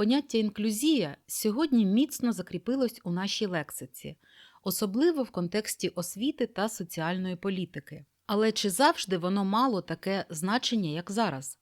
Поняття інклюзія сьогодні міцно закріпилось у нашій лексиці, особливо в контексті освіти та соціальної політики. Але чи завжди воно мало таке значення, як зараз?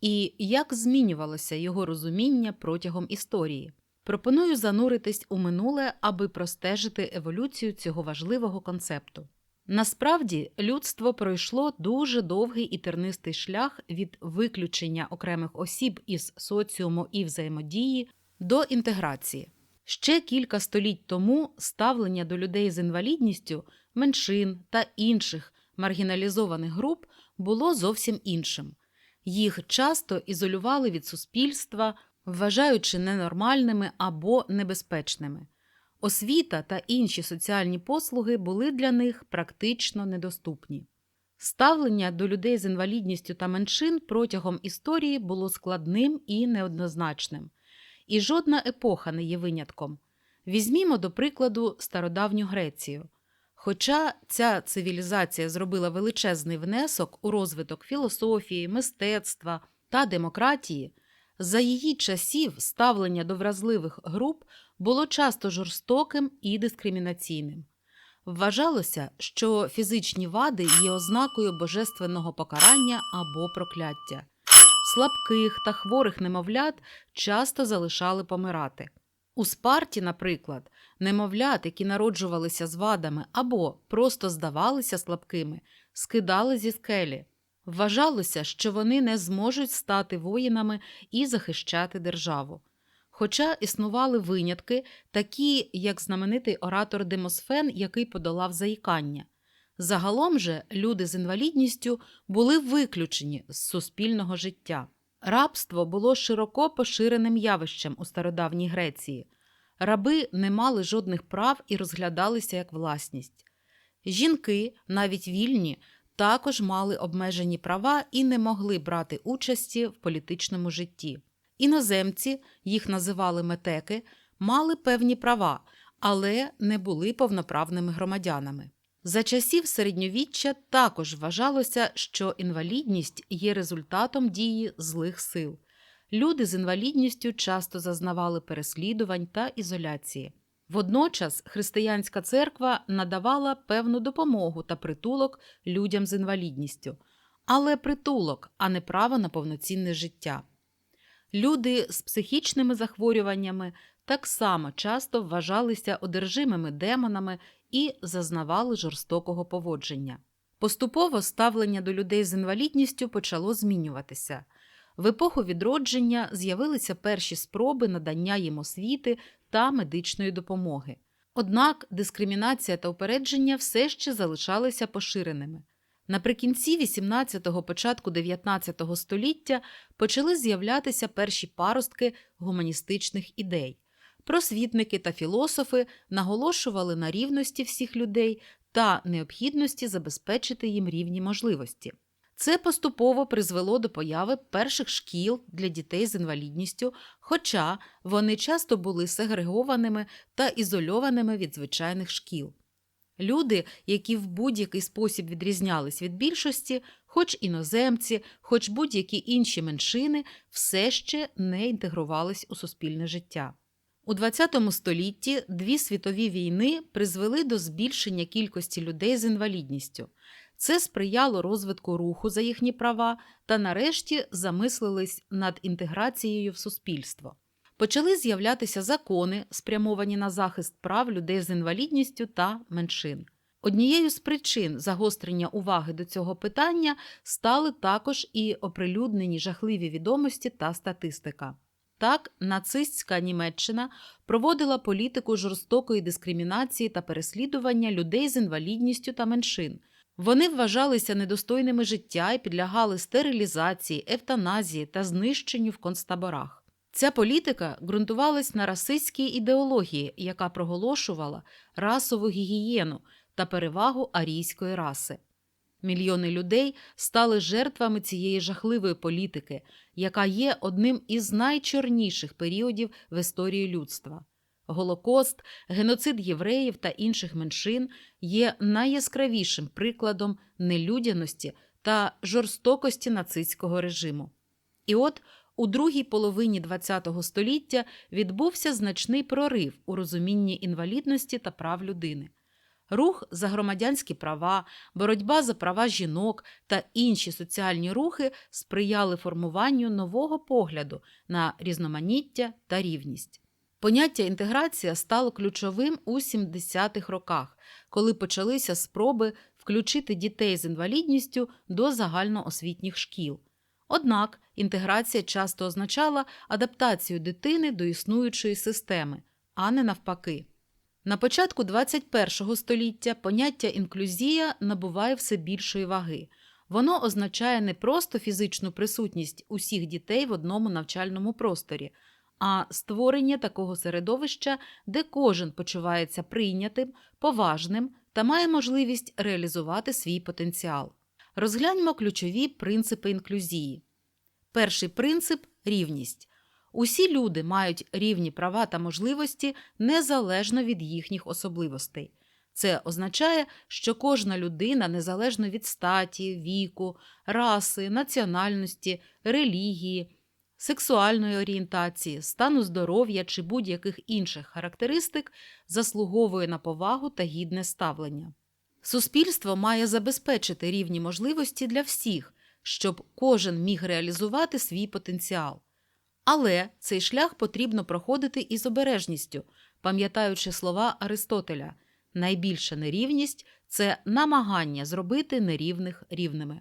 І як змінювалося його розуміння протягом історії? Пропоную зануритись у минуле, аби простежити еволюцію цього важливого концепту. Насправді, людство пройшло дуже довгий і тернистий шлях від виключення окремих осіб із соціуму і взаємодії до інтеграції. Ще кілька століть тому ставлення до людей з інвалідністю, меншин та інших маргіналізованих груп було зовсім іншим. Їх часто ізолювали від суспільства, вважаючи ненормальними або небезпечними. Освіта та інші соціальні послуги були для них практично недоступні. Ставлення до людей з інвалідністю та меншин протягом історії було складним і неоднозначним, і жодна епоха не є винятком. Візьмімо, до прикладу, стародавню Грецію. Хоча ця цивілізація зробила величезний внесок у розвиток філософії, мистецтва та демократії, за її часів ставлення до вразливих груп було часто жорстоким і дискримінаційним. Вважалося, що фізичні вади є ознакою божественного покарання або прокляття. Слабких та хворих немовлят часто залишали помирати. У Спарті, наприклад, немовлят, які народжувалися з вадами або просто здавалися слабкими, скидали зі скелі. Вважалося, що вони не зможуть стати воїнами і захищати державу. Хоча існували винятки, такі як знаменитий оратор Демосфен, який подолав заїкання. Загалом же люди з інвалідністю були виключені з суспільного життя. Рабство було широко поширеним явищем у стародавній Греції. Раби не мали жодних прав і розглядалися як власність. Жінки, навіть вільні, також мали обмежені права і не могли брати участі в політичному житті. Іноземці, їх називали метеки, мали певні права, але не були повноправними громадянами. За часів середньовіччя також вважалося, що інвалідність є результатом дії злих сил. Люди з інвалідністю часто зазнавали переслідувань та ізоляції. Водночас християнська церква надавала певну допомогу та притулок людям з інвалідністю, але притулок, а не право на повноцінне життя. Люди з психічними захворюваннями так само часто вважалися одержимими демонами і зазнавали жорстокого поводження. Поступово ставлення до людей з інвалідністю почало змінюватися. В епоху відродження з'явилися перші спроби надання їм освіти та медичної допомоги. Однак дискримінація та упередження все ще залишалися поширеними. Наприкінці 18-го, початку 19-го століття почали з'являтися перші паростки гуманістичних ідей. Просвітники та філософи наголошували на рівності всіх людей та необхідності забезпечити їм рівні можливості. Це поступово призвело до появи перших шкіл для дітей з інвалідністю, хоча вони часто були сегрегованими та ізольованими від звичайних шкіл. Люди, які в будь-який спосіб відрізнялись від більшості, хоч іноземці, хоч будь-які інші меншини, все ще не інтегрувались у суспільне життя. У ХХ столітті дві світові війни призвели до збільшення кількості людей з інвалідністю. Це сприяло розвитку руху за їхні права та, нарешті, замислились над інтеграцією в суспільство. Почали з'являтися закони, спрямовані на захист прав людей з інвалідністю та меншин. Однією з причин загострення уваги до цього питання стали також і оприлюднені жахливі відомості та статистика. Так, нацистська Німеччина проводила політику жорстокої дискримінації та переслідування людей з інвалідністю та меншин. Вони вважалися недостойними життя і підлягали стерилізації, евтаназії та знищенню в концтаборах. Ця політика ґрунтувалась на расистській ідеології, яка проголошувала расову гігієну та перевагу арійської раси. Мільйони людей стали жертвами цієї жахливої політики, яка є одним із найчорніших періодів в історії людства. Голокост, геноцид євреїв та інших меншин є найяскравішим прикладом нелюдяності та жорстокості нацистського режиму. І от У другій половині ХХ століття відбувся значний прорив у розумінні інвалідності та прав людини. Рух за громадянські права, боротьба за права жінок та інші соціальні рухи сприяли формуванню нового погляду на різноманіття та рівність. Поняття інтеграція стало ключовим у 70-х роках, коли почалися спроби включити дітей з інвалідністю до загальноосвітніх шкіл. Однак інтеграція часто означала адаптацію дитини до існуючої системи, а не навпаки. На початку 21 століття поняття інклюзія набуває все більшої ваги. Воно означає не просто фізичну присутність усіх дітей в одному навчальному просторі, а створення такого середовища, де кожен почувається прийнятим, поважним та має можливість реалізувати свій потенціал. Розгляньмо ключові принципи інклюзії. Перший принцип рівність. Усі люди мають рівні права та можливості незалежно від їхніх особливостей. Це означає, що кожна людина, незалежно від статі, віку, раси, національності, релігії, сексуальної орієнтації, стану здоров'я чи будь-яких інших характеристик, заслуговує на повагу та гідне ставлення. Суспільство має забезпечити рівні можливості для всіх, щоб кожен міг реалізувати свій потенціал. Але цей шлях потрібно проходити із обережністю, пам'ятаючи слова Аристотеля найбільша нерівність це намагання зробити нерівних рівними.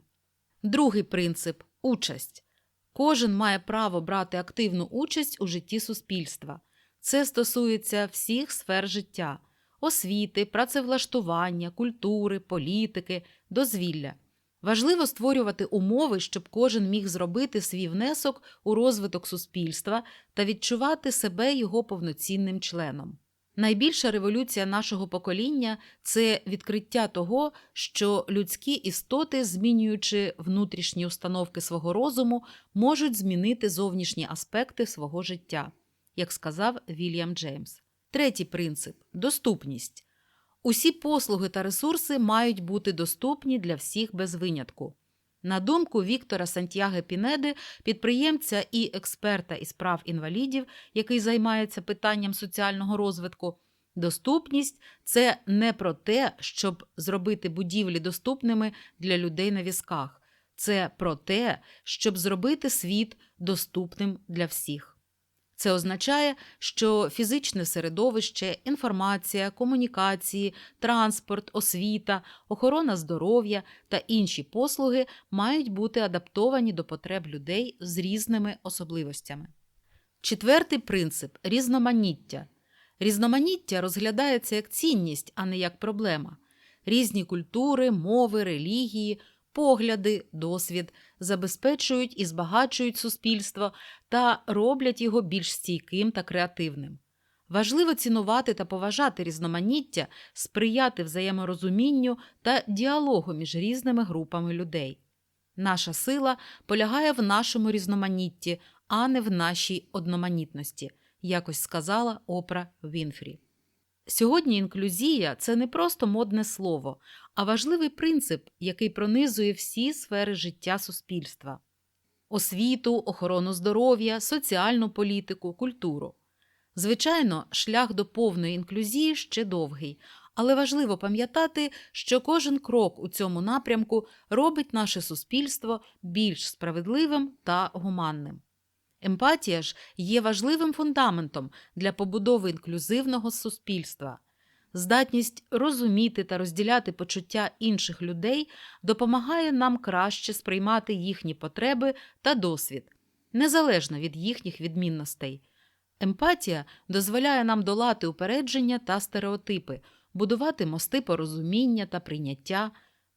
Другий принцип участь. Кожен має право брати активну участь у житті суспільства. Це стосується всіх сфер життя освіти, працевлаштування, культури, політики, дозвілля. Важливо створювати умови, щоб кожен міг зробити свій внесок у розвиток суспільства та відчувати себе його повноцінним членом. Найбільша революція нашого покоління це відкриття того, що людські істоти, змінюючи внутрішні установки свого розуму, можуть змінити зовнішні аспекти свого життя, як сказав Вільям Джеймс. Третій принцип доступність. Усі послуги та ресурси мають бути доступні для всіх без винятку. На думку Віктора Сантьяге Пінеди, підприємця і експерта із прав інвалідів, який займається питанням соціального розвитку, доступність це не про те, щоб зробити будівлі доступними для людей на візках, це про те, щоб зробити світ доступним для всіх. Це означає, що фізичне середовище, інформація, комунікації, транспорт, освіта, охорона здоров'я та інші послуги мають бути адаптовані до потреб людей з різними особливостями. Четвертий принцип різноманіття. Різноманіття розглядається як цінність, а не як проблема. Різні культури, мови, релігії, погляди, досвід забезпечують і збагачують суспільство та роблять його більш стійким та креативним. Важливо цінувати та поважати різноманіття, сприяти взаєморозумінню та діалогу між різними групами людей. Наша сила полягає в нашому різноманітті, а не в нашій одноманітності, якось сказала Опра Вінфрі. Сьогодні інклюзія це не просто модне слово, а важливий принцип, який пронизує всі сфери життя суспільства освіту, охорону здоров'я, соціальну політику, культуру. Звичайно, шлях до повної інклюзії ще довгий, але важливо пам'ятати, що кожен крок у цьому напрямку робить наше суспільство більш справедливим та гуманним. Емпатія ж є важливим фундаментом для побудови інклюзивного суспільства. Здатність розуміти та розділяти почуття інших людей допомагає нам краще сприймати їхні потреби та досвід, незалежно від їхніх відмінностей. Емпатія дозволяє нам долати упередження та стереотипи, будувати мости порозуміння та прийняття.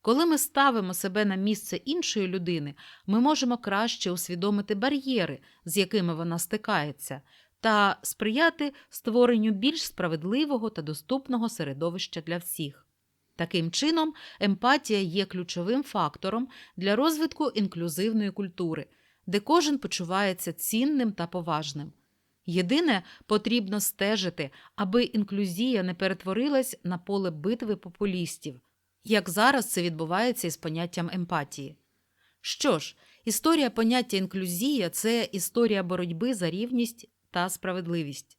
Коли ми ставимо себе на місце іншої людини, ми можемо краще усвідомити бар'єри, з якими вона стикається, та сприяти створенню більш справедливого та доступного середовища для всіх. Таким чином, емпатія є ключовим фактором для розвитку інклюзивної культури, де кожен почувається цінним та поважним. Єдине потрібно стежити, аби інклюзія не перетворилась на поле битви популістів, як зараз це відбувається із поняттям емпатії. Що ж, Історія поняття інклюзія це історія боротьби за рівність та справедливість.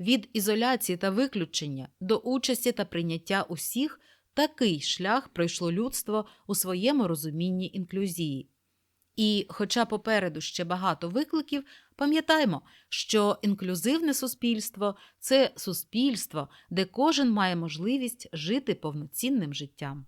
Від ізоляції та виключення до участі та прийняття усіх такий шлях пройшло людство у своєму розумінні інклюзії. І, хоча попереду ще багато викликів, пам'ятаймо, що інклюзивне суспільство це суспільство, де кожен має можливість жити повноцінним життям.